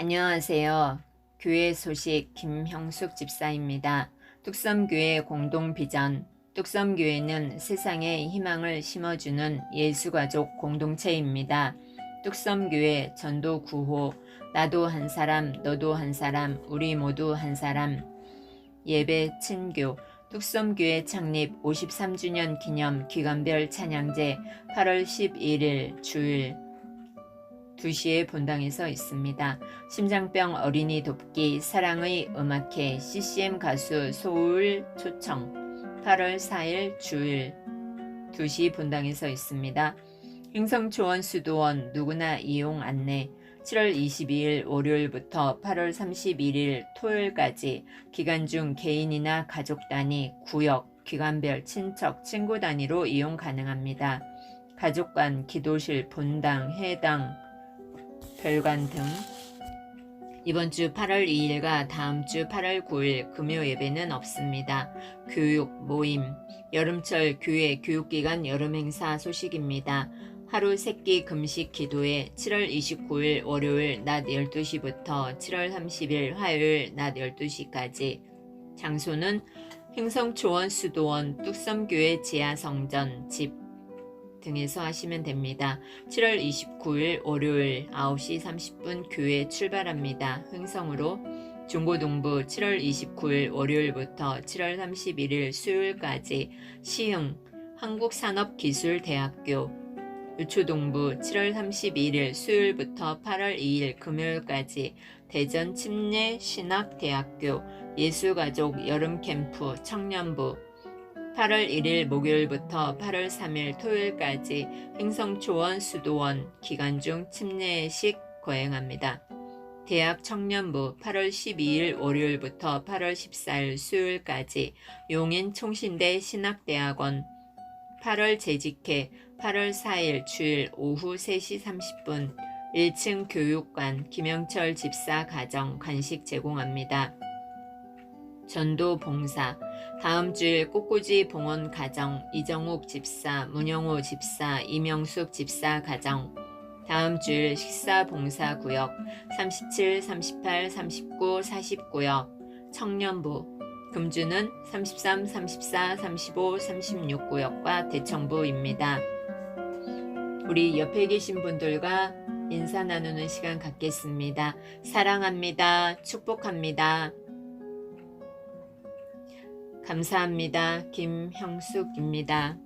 안녕하세요. 교회 소식 김형숙 집사입니다. 뚝섬교회 공동 비전. 뚝섬교회는 세상에 희망을 심어주는 예수가족 공동체입니다. 뚝섬교회 전도 구호. 나도 한 사람, 너도 한 사람, 우리 모두 한 사람. 예배 친교. 뚝섬교회 창립 53주년 기념 기간별 찬양제 8월 11일 주일 2시에 본당에서 있습니다. 심장병 어린이 돕기 사랑의 음악회 CCM 가수 소울 초청 8월 4일 주일 2시 본당에서 있습니다. 행성초원 수도원 누구나 이용 안내 7월 22일 월요일부터 8월 31일 토요일까지 기간 중 개인이나 가족 단위, 구역, 기관별 친척, 친구 단위로 이용 가능합니다. 가족 간, 기도실, 본당, 해당, 별관 등 이번 주 8월 2일과 다음 주 8월 9일 금요 예배는 없습니다. 교육, 모임, 여름철 교회 교육기간 여름 행사 소식입니다. 하루 세끼 금식 기도회 7월 29일 월요일 낮 12시부터 7월 30일 화요일 낮 12시까지 장소는 행성초원 수도원 뚝섬교회 지하성전 집 등에서 하시면 됩니다. 7월 29일 월요일 9시 30분 교회 출발합니다. 흥성으로 중고동부 7월 29일 월요일부터 7월 31일 수요일까지 시흥 한국산업기술대학교 유초동부 7월 31일 수요일부터 8월 2일 금요일까지 대전 침례 신학대학교 예수가족 여름캠프 청년부 8월 1일 목요일부터 8월 3일 토요일까지 행성초원 수도원 기간 중 침례식 거행합니다. 대학 청년부 8월 12일 월요일부터 8월 14일 수요일까지 용인 총신대 신학대학원 8월 재직회 8월 4일 주일 오후 3시 30분 1층 교육관 김영철 집사 가정 간식 제공합니다. 전도 봉사 다음 주일 꽃꽂이 봉헌 가정 이정욱 집사 문영호 집사 이명숙 집사 가정 다음 주일 식사 봉사 구역 37, 38, 39, 49역 청년부 금주는 33, 34, 35, 36 구역과 대청부입니다. 우리 옆에 계신 분들과 인사 나누는 시간 갖겠습니다. 사랑합니다. 축복합니다. 감사합니다. 김형숙입니다.